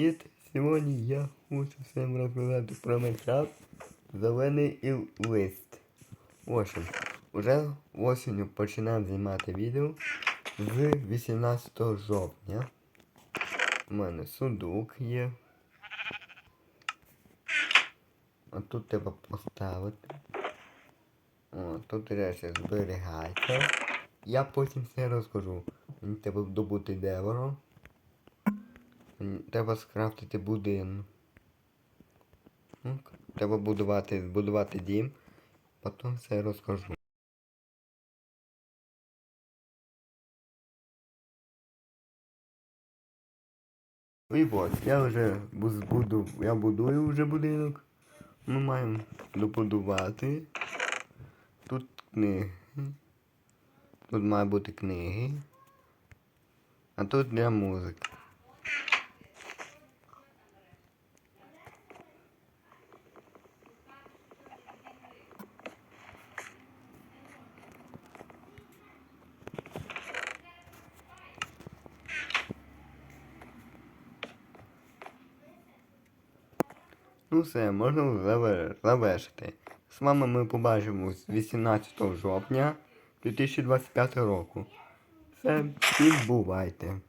Привіт! Сьогодні я хочу всім розказати про Майнкрафт Зелений і лист. Осінь. Уже осінню починаю знімати відео з 18 жовтня. У мене сундук є. А тут треба поставити. О, тут речі зберігається. Я потім все розкажу. Мені треба добути дерево. Треба скрафтити будинок. Ну, Треба будувати, збудувати дім. Потім все розкажу. І от, я вже бу- збуду, я будую вже будинок. Ми маємо добудувати. Тут книги. Тут має бути книги. А тут для музики. Ну все, можна завершити. З вами ми побачимось 18 жовтня 2025 року. Все, бувайте.